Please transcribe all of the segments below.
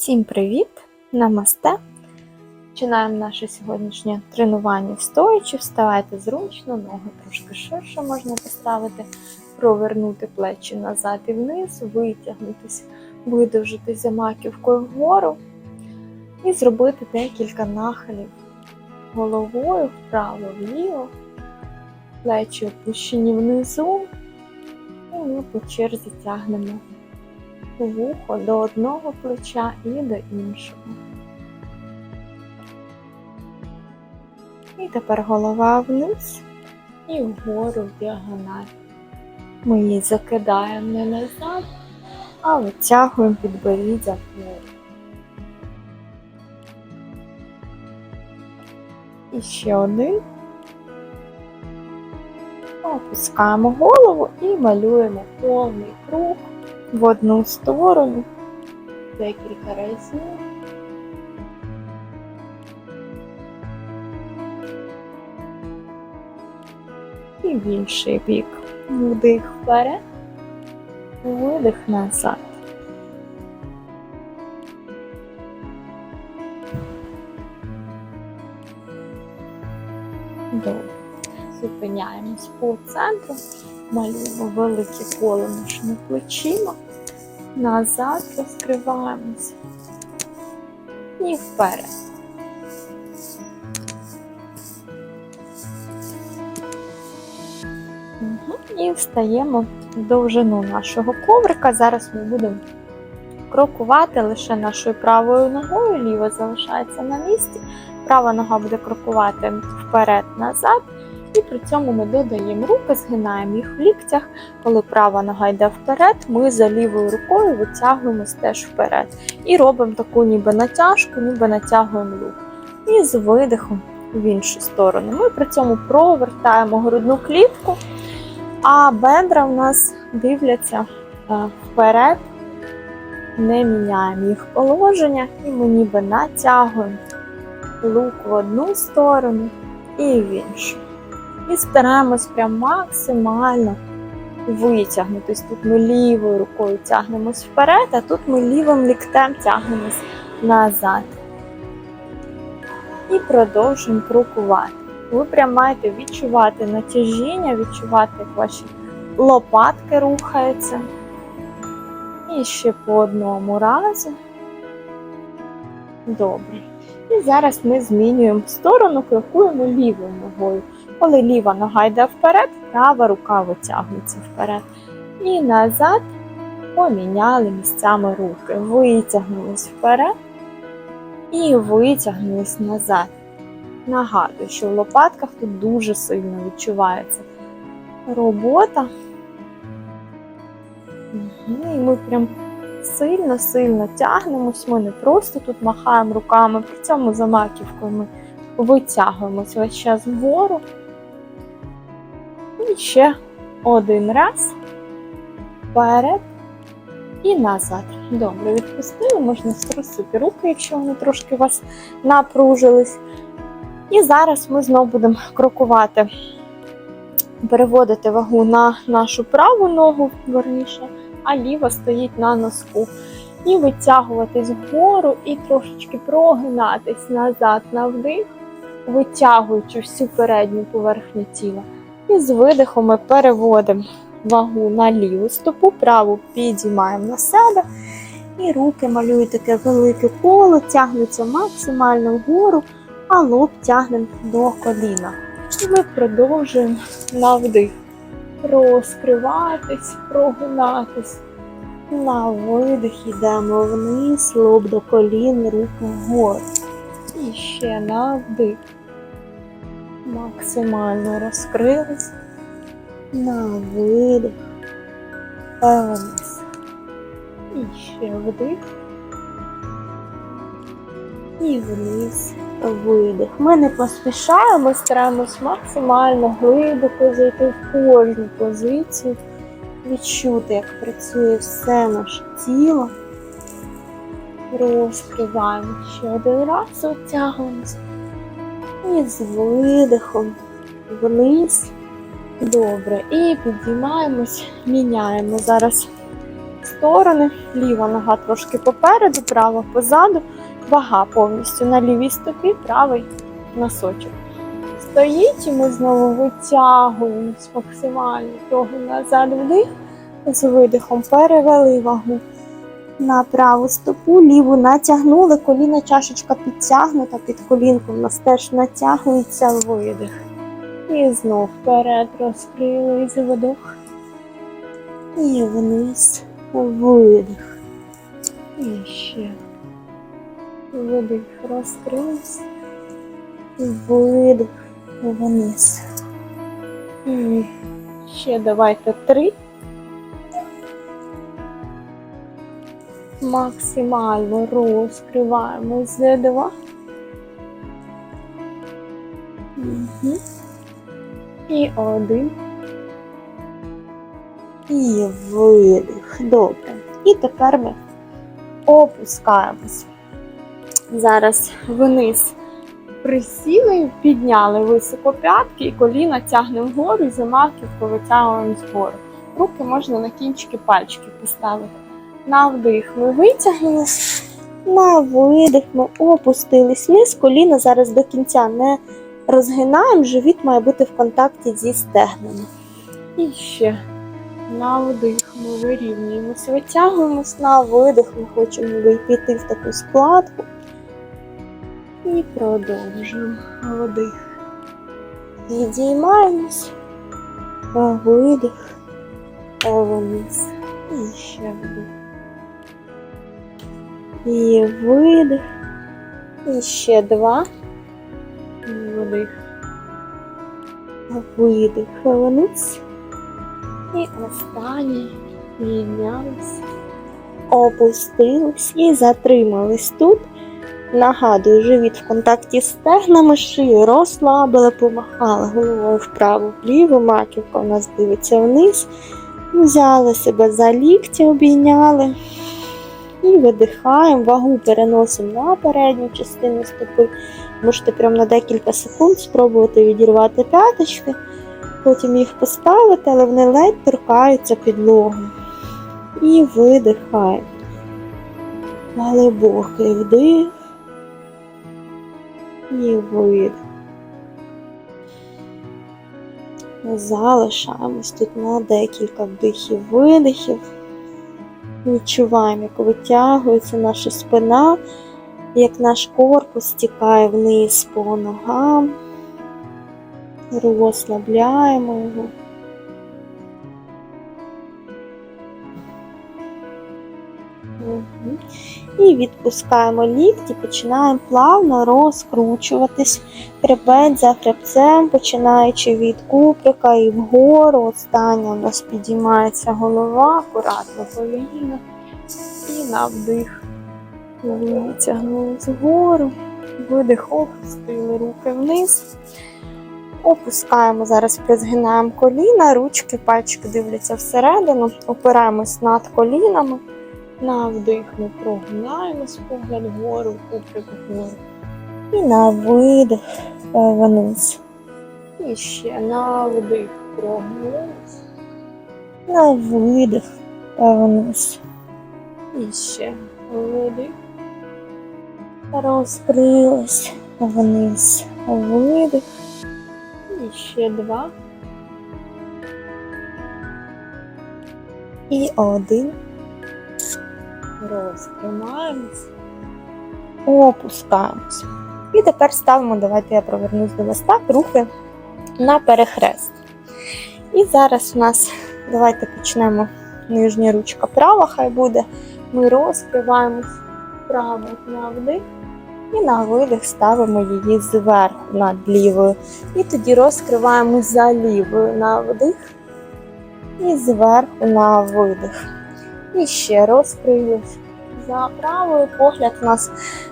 Всім привіт! Намасте! Починаємо наше сьогоднішнє тренування стоячи. Вставайте зручно, ноги трошки ширше можна поставити, провернути плечі назад і вниз, витягнутися, видовжитися маківкою вгору і зробити декілька нахилів головою вправо-вліво, плечі опущені внизу, і ми по черзі тягнемо вухо до одного плеча і до іншого. І тепер голова вниз і вгору в діагональ. Ми її закидаємо не назад, а витягуємо підборіддя вгору. І ще один. Опускаємо голову і малюємо повний круг в одну сторону декілька разів. І в інший бік. Вдих вперед, видих назад. Добре. Зупиняємось по центру, малюємо велике коло між плечима назад розкриваємося і вперед. І встаємо в довжину нашого коврика. Зараз ми будемо крокувати лише нашою правою ногою, ліва залишається на місці. Права нога буде крокувати вперед-назад. І при цьому ми додаємо руки, згинаємо їх в ліктях. Коли права нога йде вперед, ми за лівою рукою витягуємось теж вперед. І робимо таку ніби натяжку, ніби натягуємо лук. І з видихом в іншу сторону. Ми при цьому провертаємо грудну клітку, а бедра у нас дивляться е, вперед, не міняємо їх положення, і ми ніби натягуємо лук в одну сторону і в іншу. І стараємось прям максимально витягнутись. Тут ми лівою рукою тягнемось вперед, а тут ми лівим ліктем тягнемось назад. І продовжуємо крокувати. Ви прям маєте відчувати натяжіння, відчувати, як ваші лопатки рухаються. І ще по одному разу. Добре. І зараз ми змінюємо сторону, крокуємо лівою ногою. Коли ліва нога йде вперед, права рука витягується вперед. І назад поміняли місцями руки. Витягнулись вперед і витягнулись назад. Нагадую, що в лопатках тут дуже сильно відчувається робота. І ми прям сильно-сильно тягнемось. Ми не просто тут махаємо руками, при цьому за маківкою ми витягуємось весь час вгору. І ще один раз вперед і назад. Добре, відпустили, можна струсити руки, якщо вони трошки у вас напружились. І зараз ми знову будемо крокувати, переводити вагу на нашу праву ногу, верніше, а ліва стоїть на носку. І витягуватись вгору, і трошечки прогинатись назад на вдих, витягуючи всю передню поверхню тіла. І з видихом ми переводимо вагу на ліву стопу, праву підіймаємо на себе. І руки малюють таке велике коло, тягнуться максимально вгору, а лоб тягнемо до коліна. І ми продовжуємо на вдих. Розкриватись, прогинатись. На видих йдемо вниз, лоб до колін, руки вгору. І ще на вдих максимально розкрились на видих вниз. І ще вдих. І вниз видих. Ми не поспішаємо, стараємось максимально глибоко зайти в кожну позицію, відчути, як працює все наше тіло. Розкриваємо ще один раз, оттягуємося. І з видихом вниз. Добре. І підіймаємось, міняємо зараз сторони. Ліва нога трошки попереду, права позаду. Вага повністю на лівій стопі, правий носочок. Стоїть і ми знову витягуємось максимально того назад вдих. З видихом перевели вагу на праву стопу, ліву натягнули, коліна чашечка підтягнута, під колінком у нас теж натягується видих. І знов вперед розкрили і видох. І вниз видих. І ще. Видих, розкрився. Видих вниз. І ще давайте три. Максимально розкриваємо з два. Угу. І один. І видих. Добре. І тепер ми опускаємось. Зараз вниз присіли, підняли високо п'ятки і коліна тягнемо вгору, і за маківку витягуємо згору. Руки можна на кінчики пальчиків поставити. На вдих ми витягнулись, на видих ми опустились вниз, коліна зараз до кінця не розгинаємо, живіт має бути в контакті зі стегнами. І ще на вдих ми вирівнюємось, витягуємось, на видих ми хочемо вийти в таку складку. І продовжуємо вдих. Відіймаємось, видих, вниз. І ще вдих. І видих. І ще два. Вдих. Видих вниз. І останній піднялись, опустились і затримались тут. Нагадую, живіт в контакті з стегнами, шию розслабили, помахали головою вправо, вліво, маківка у нас дивиться вниз. Взяли себе за лікті, обійняли. І видихаємо, вагу переносимо на передню частину стопи. Можете прямо на декілька секунд спробувати відірвати п'яточки, потім їх поставити, але вони ледь торкаються підлоги. І видихаємо. Глибокий вдих. І видих. Залишаємось тут на декілька вдихів-видихів. Відчуваємо, як витягується наша спина, як наш корпус стікає вниз по ногам, розслабляємо його. І відпускаємо лікті, починаємо плавно розкручуватись хребет за хребцем, починаючи від куприка і вгору. Остання у нас підіймається голова, акуратно повільно. І на вдих. Витягнули згору, видих, опустили руки вниз. Опускаємо, зараз призгинаємо коліна, ручки, пальчики дивляться всередину, опираємось над колінами. На вдих ми прогинаємось погляд вгору, куприк вгору. І на видих вниз. І ще на вдих прогнулись. На видих вниз. І ще видих. Розкрились вниз. Видих. І ще два. І один. Розтримаємось. Опускаємось. І тепер ставимо, давайте я провернусь до вас так, руки на перехрест. І зараз у нас, давайте почнемо нижня ручка права, хай буде. Ми розкриваємось право на вдих і на видих ставимо її зверху над лівою. І тоді розкриваємо за лівою на вдих і зверху на видих. І ще розкрились за правою. Погляд у нас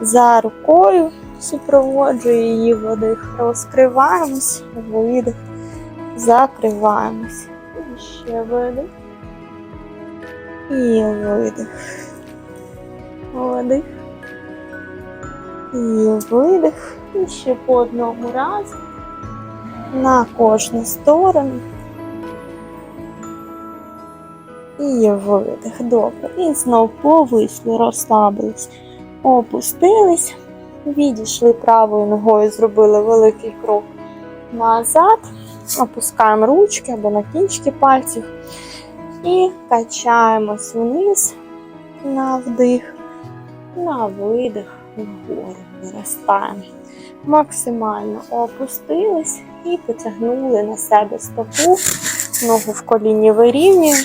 за рукою супроводжує її вдих. Розкриваємось, видих, закриваємось. І ще видих. І видих. Вдих. І видих. І ще по одному разу. На кожну сторону. І видих. Добре. І знов повисли, розслабились, опустились, відійшли правою ногою, зробили великий крок назад. Опускаємо ручки або на кінчики пальців. І качаємось вниз на вдих, на видих вгору. Виростаємо. Максимально опустились і потягнули на себе стопу, ногу в коліні вирівнюємо,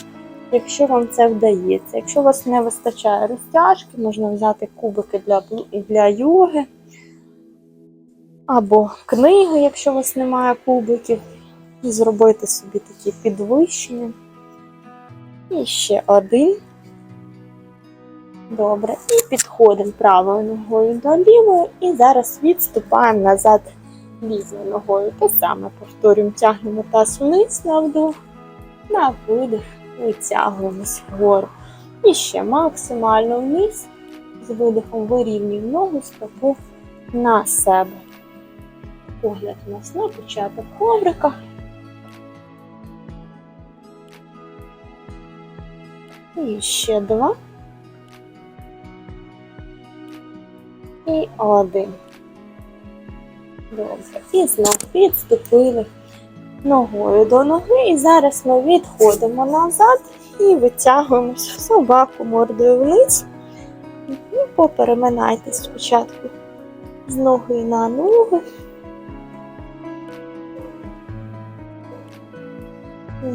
якщо вам це вдається. Якщо у вас не вистачає розтяжки, можна взяти кубики для, для йоги або книги, якщо у вас немає кубиків, і зробити собі такі підвищення. І ще один. Добре. І підходимо правою ногою до лівої. І зараз відступаємо назад лівою ногою. Те саме повторюємо, тягнемо таз вниз на вдох, на видих, витягуємось вгору. І ще максимально вниз. З видихом вирівнюємо ногу, стопу на себе. Погляд у нас на початок коврика. І ще два. І один. Добре. І знов підступили ногою до ноги. І зараз ми відходимо назад і витягуємось в собаку мордою вниз. І попереминайтесь спочатку з ноги на ногу.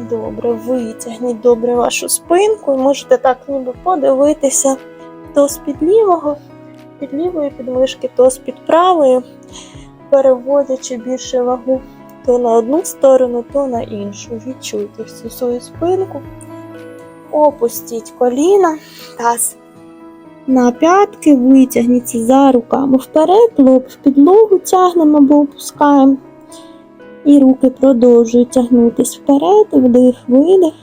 Добре, витягніть добре вашу спинку і можете так ніби подивитися то з-під лівого, під лівої підмишки, то з-під правої, переводячи більше вагу то на одну сторону, то на іншу. Відчуйте всю свою спинку. Опустіть коліна, таз на п'ятки, витягніться за руками вперед, лоб в підлогу тягнемо або опускаємо. І руки продовжують тягнутись вперед, вдих, видих.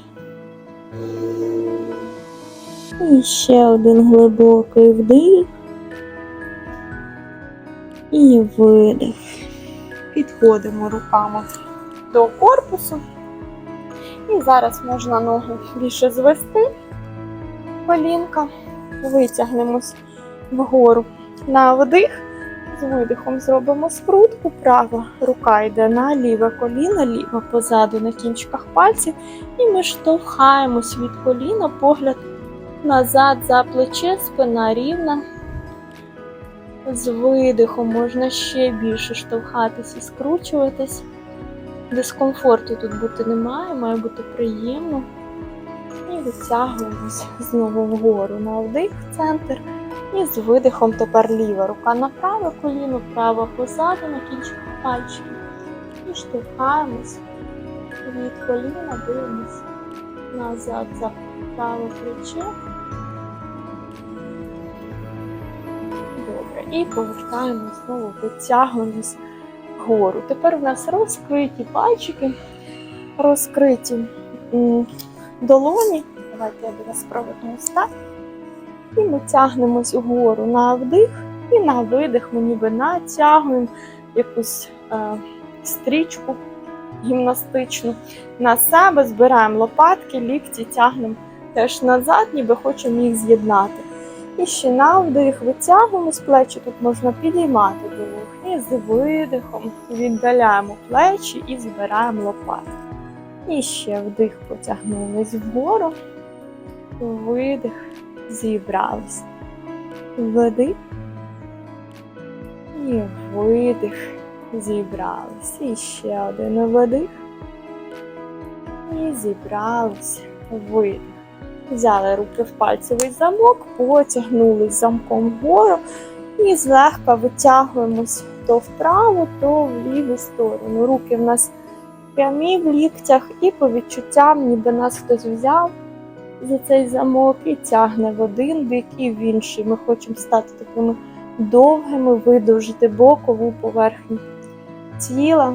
І ще один глибокий вдих. І видих. Підходимо руками до корпусу. І зараз можна ноги більше звести. Колінка. Витягнемось вгору на вдих. З видихом зробимо скрутку. Права рука йде на ліве коліно, ліва позаду на кінчиках пальців. І ми штовхаємось від коліна, погляд назад за плече, спина рівна. З видихом можна ще більше штовхатись і скручуватись. Дискомфорту тут бути немає, має бути приємно. І витягуємось знову вгору на вдих в центр. І з видихом тепер ліва рука на праве коліно, права позаду на кінчиках пальчиків. І штовхаємось від коліна, дивимось назад за праве плече. І повертаємо знову, витягуємось вгору. Тепер у нас розкриті пальчики, розкриті долоні. Давайте я до вас проведу так. І ми тягнемось угору на вдих, і на видих ми ніби натягуємо якусь е, стрічку гімнастичну на себе, збираємо лопатки, лікті, тягнемо теж назад, ніби хочемо їх з'єднати. І ще на вдих витягуємось плечі, тут можна підіймати до вух. І з видихом віддаляємо плечі і збираємо лопатки. І ще вдих потягнулись вгору, видих зібрались. Вдих і видих. Зібрались. І ще один видих. І зібрались. Видих. Взяли руки в пальцевий замок, потягнулись замком вгору і злегка витягуємось то вправо, то в ліву сторону. Руки в нас прямі в ліктях, і по відчуттям, ніби нас хтось взяв за цей замок і тягне в один бік і в інший. Ми хочемо стати такими довгими, видовжити бокову поверхню тіла.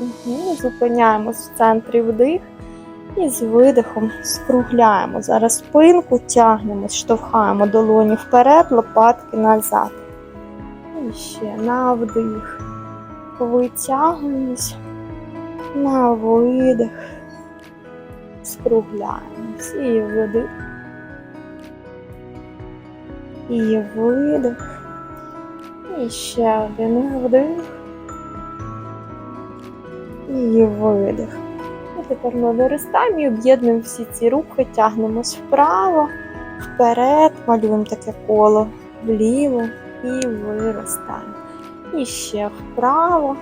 Угу. Зупиняємось в центрі вдих і з видихом скругляємо. Зараз спинку тягнемось, штовхаємо долоні вперед, лопатки назад. І ще на вдих. Витягуємось. На видих. скругляємось. І вдих. І видих. І ще один вдих. І видих. Тепер ми виростаємо і об'єднуємо всі ці рухи, тягнемось вправо, вперед, малюємо таке коло вліво і виростаємо. І ще вправо,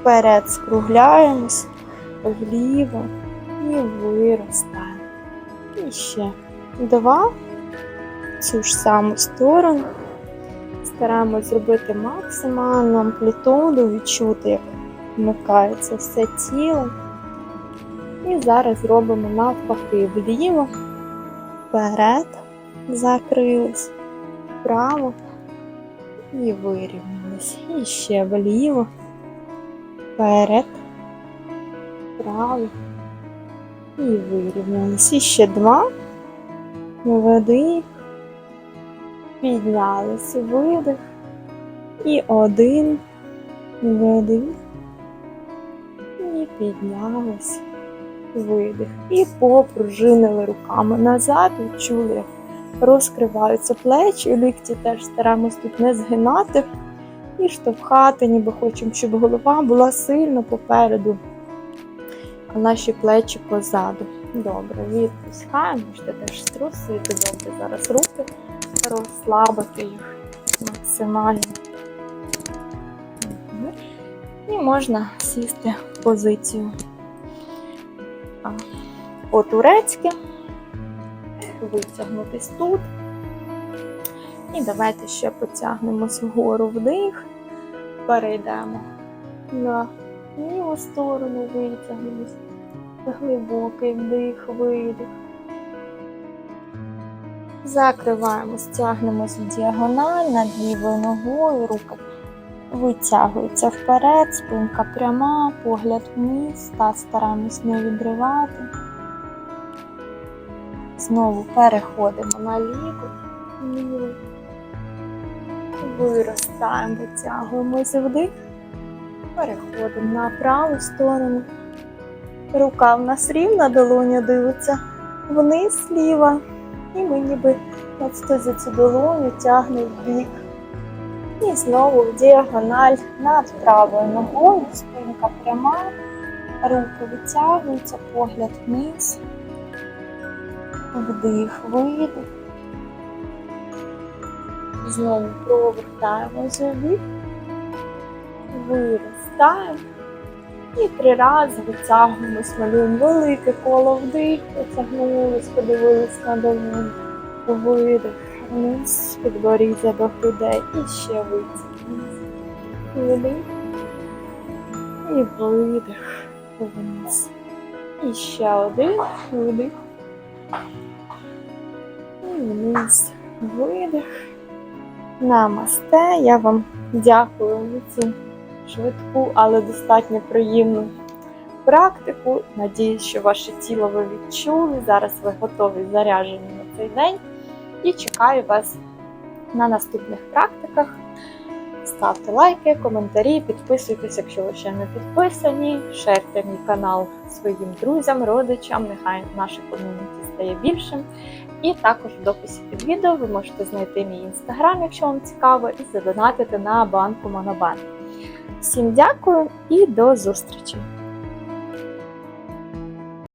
вперед скругляємось, вліво і виростаємо. І ще два. Цю ж саму сторону. Стараємось зробити максимальну амплітуду, відчути, як вмикається все тіло. І зараз робимо навпаки вліво, вперед, закрились, вправо і вирівнялись. І ще вліво, вперед, вправо і вирівнялись. І ще два. Вдих, піднялись, видих. І один, вдих. І піднялись, видих. І попружинили руками назад, відчули, як розкриваються плечі, лікті теж стараємось тут не згинати і штовхати, ніби хочемо, щоб голова була сильно попереду, а наші плечі позаду. Добре, відпускаємо, можете теж струсити добре зараз руки, розслабити їх максимально. І можна сісти в позицію а, по-турецьки, витягнутись тут. І давайте ще потягнемось вгору вдих, перейдемо на ліву сторону, витягнемось. Глибокий вдих, видих. Закриваємо, стягнемось в діагональ над лівою ногою, руки витягуються вперед, спинка пряма, погляд вниз, та стараємось не відривати. Знову переходимо на ліву. Виростаємо, витягуємось вдих, переходимо на праву сторону. Рука в нас рівна, долоня дивиться вниз зліва. І ми ніби за цю долоню тягне в бік. І знову в діагональ над правою ногою, спинка пряма, руки витягуються, погляд вниз. Вдих, видих. Знову провертаємося в бік. Виростаємо. І три рази витягуємось, малюємо велике коло вдих, потягнулись, подивились на долоню, видих, вниз, підборіддя до грудей і ще. Вдих і видих вниз. І ще один вдих. І вниз видих. Намасте. Я вам дякую за цю швидку, але достатньо приємну практику. Надіюсь, що ваше тіло ви відчули. Зараз ви готові заряджені на цей день. І чекаю вас на наступних практиках. Ставте лайки, коментарі, підписуйтесь, якщо ви ще не підписані. Шерте мій канал своїм друзям, родичам. Нехай наше ком'юніті стає більшим. І також в дописі під відео ви можете знайти мій інстаграм, якщо вам цікаво, і задонатити на банку Монобанк. Всім дякую і до зустрічі!